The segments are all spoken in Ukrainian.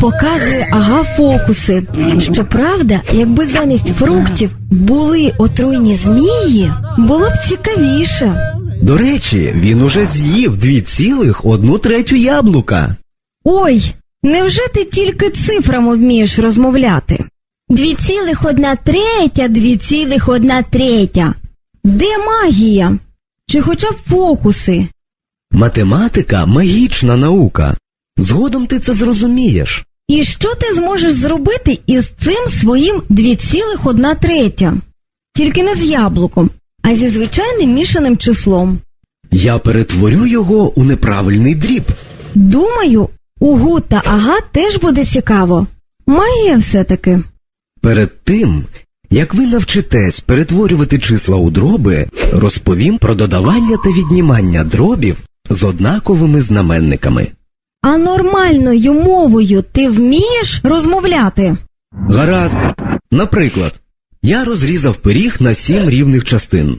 Показує ага фокуси. Щоправда, якби замість фруктів були отруйні змії, було б цікавіше. До речі, він уже з'їв дві цілих одну третю яблука. Ой, невже ти тільки цифрами вмієш розмовляти? Дві цілих одна третя, дві цілих одна третя. Де магія? Чи хоча б фокуси? Математика магічна наука. Згодом ти це зрозумієш. І що ти зможеш зробити із цим своїм дві цілих одна третя? Тільки не з яблуком, а зі звичайним мішаним числом. Я перетворю його у неправильний дріб. Думаю, угу та ага теж буде цікаво. Магія все-таки. Перед тим, як ви навчитесь перетворювати числа у дроби, розповім про додавання та віднімання дробів з однаковими знаменниками. А нормальною мовою ти вмієш розмовляти? Гаразд. Наприклад, я розрізав пиріг на сім рівних частин.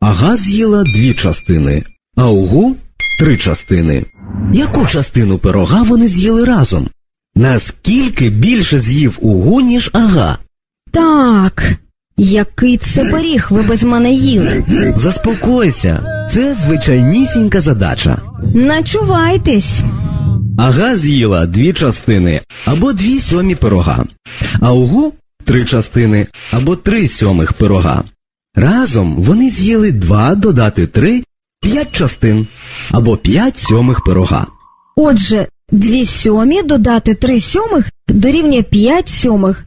Ага з'їла дві частини, а угу три частини. Яку частину пирога вони з'їли разом? Наскільки більше з'їв угу, ніж ага? Так, який це пиріг ви без мене їли? Заспокойся, це звичайнісінька задача. Начувайтесь. Ага з'їла дві частини або дві сьомі пирога, а угу три частини або три сьомих пирога. Разом вони з'їли два додати три п'ять частин або п'ять сьомих пирога. Отже, дві сьомі додати три сьомих дорівнює п'ять сьомих.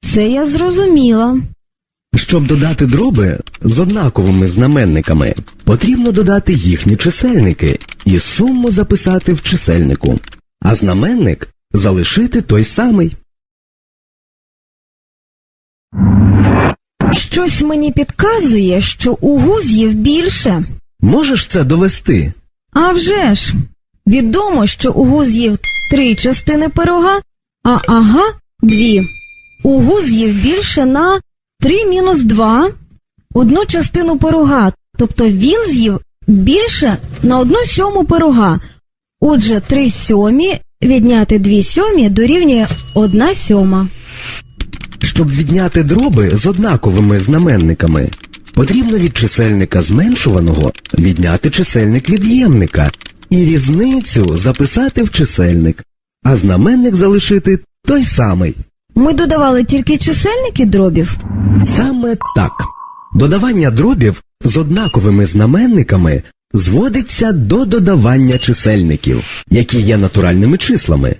Це я зрозуміла. Щоб додати дроби з однаковими знаменниками, потрібно додати їхні чисельники і суму записати в чисельнику, а знаменник залишити той самий. Щось мені підказує, що угу з'їв більше. Можеш це довести? А вже ж, відомо, що угу з'їв три частини пирога, а ага дві. Угу з'їв більше на 3 мінус 2, одну частину пирога, тобто він з'їв більше на одну сьому пирога. Отже, 3 сьомі відняти 2 сьомі дорівнює 1 сьома. Щоб відняти дроби з однаковими знаменниками, потрібно від чисельника зменшуваного відняти чисельник від'ємника і різницю записати в чисельник, а знаменник залишити той самий. Ми додавали тільки чисельники дробів. Саме так. Додавання дробів з однаковими знаменниками зводиться до додавання чисельників, які є натуральними числами.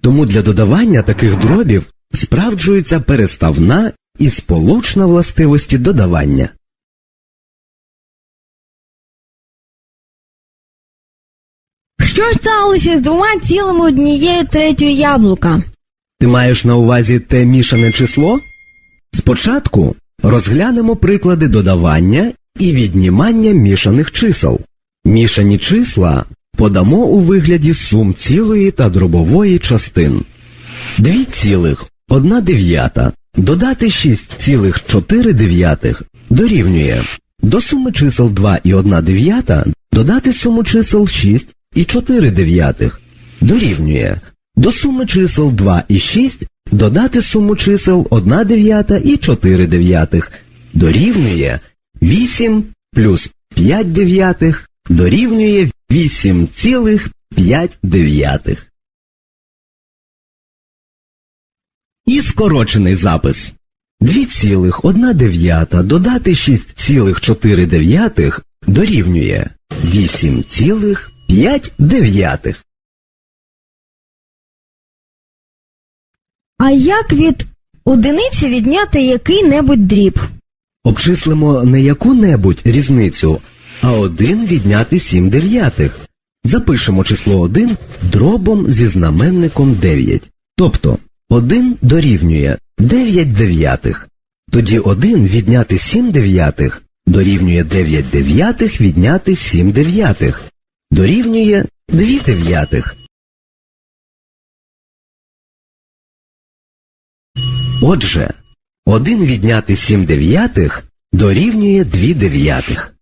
Тому для додавання таких дробів справджується переставна і сполучна властивості додавання. Що ж сталося з двома цілими однією третьою яблука? Ти маєш на увазі те мішане число? Спочатку розглянемо приклади додавання і віднімання мішаних чисел. Мішані числа подамо у вигляді сум цілої та дробової частин. Дві цілих, одна дев'ята, додати 6,4 дорівнює до суми чисел 2 і 1 дев'ята додати суму чисел 6 і 4 дев'ятих дорівнює до суми чисел 2 і 6 додати суму чисел 1 дев'ята і 4 дев'ятих дорівнює 8 плюс 5 дев'ятих дорівнює 8,5 дев'ятих. І скорочений запис. 2,1 дев'ята додати 6,4 дорівнює 8,5 дев'ятих. А як від одиниці відняти який-небудь дріб? Обчислимо не яку-небудь різницю, а 1 відняти 7 дев'ятих. Запишемо число 1 дробом зі знаменником 9. Тобто 1 дорівнює 9 дев'ятих. Тоді 1 відняти 7 дев'ятих дорівнює 9 дев'ятих відняти 7 дев'ятих. Дорівнює 2 дев'ятих. Отже, 1 відняти 7 дев'ятих дорівнює 2 дев'ятих.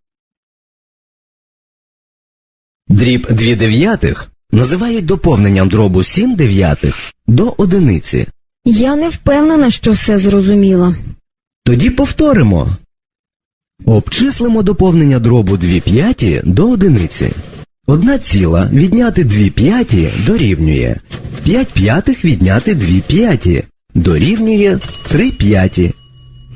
Дріб 2 дев'ятих називають доповненням дробу 7 дев'ятих до одиниці. Я не впевнена, що все зрозуміла. Тоді повторимо. Обчислимо доповнення дробу 2 п'яті до одиниці. Одна ціла відняти 2 п'яті дорівнює 5 п'ятих відняти 2 п'яті дорівнює 3 п'яті.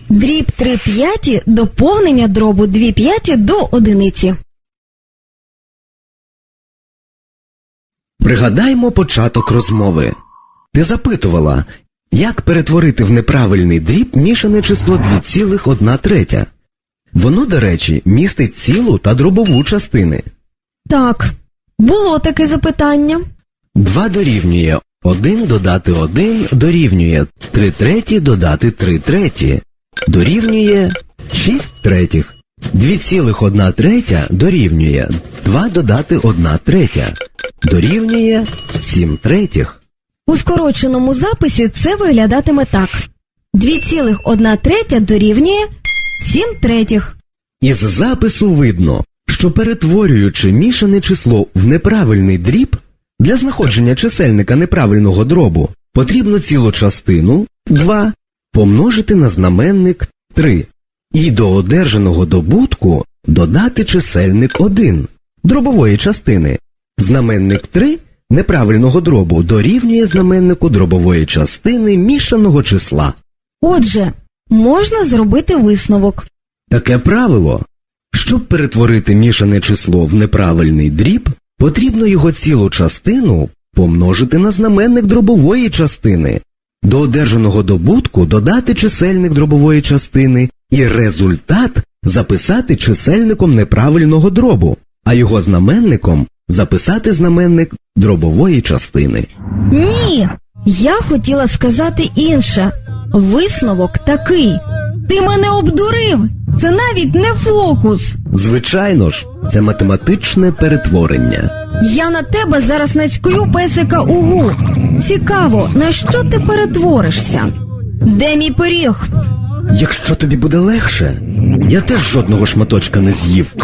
Дріб 3 п'яті доповнення дробу 2 п'яті до одиниці. Пригадаймо початок розмови. Ти запитувала, як перетворити в неправильний дріб мішане число 2,1 третя. Воно, до речі, містить цілу та дробову частини. Так, було таке запитання. 2 дорівнює 1 додати 1 дорівнює 3 треті додати 3 треті. Дорівнює 6 третіх. 2,1 третя дорівнює 2 додати 1 третя. Дорівнює 7 третіх. У скороченому записі це виглядатиме так. 2,1 третя дорівнює 7 третіх. Із запису видно, що перетворюючи мішане число в неправильний дріб, для знаходження чисельника неправильного дробу потрібно цілу частину 2 помножити на знаменник 3 і до одержаного добутку додати чисельник 1 дробової частини. Знаменник 3 неправильного дробу дорівнює знаменнику дробової частини мішаного числа. Отже, можна зробити висновок. Таке правило. Щоб перетворити мішане число в неправильний дріб, потрібно його цілу частину помножити на знаменник дробової частини, до одержаного добутку додати чисельник дробової частини і результат записати чисельником неправильного дробу, а його знаменником записати знаменник дробової частини. Ні, я хотіла сказати інше. Висновок такий. Ти мене обдурив. Це навіть не фокус. Звичайно ж, це математичне перетворення. Я на тебе зараз нацькую песика угу. Цікаво, на що ти перетворишся? Де мій пиріг? Якщо тобі буде легше, я теж жодного шматочка не з'їв.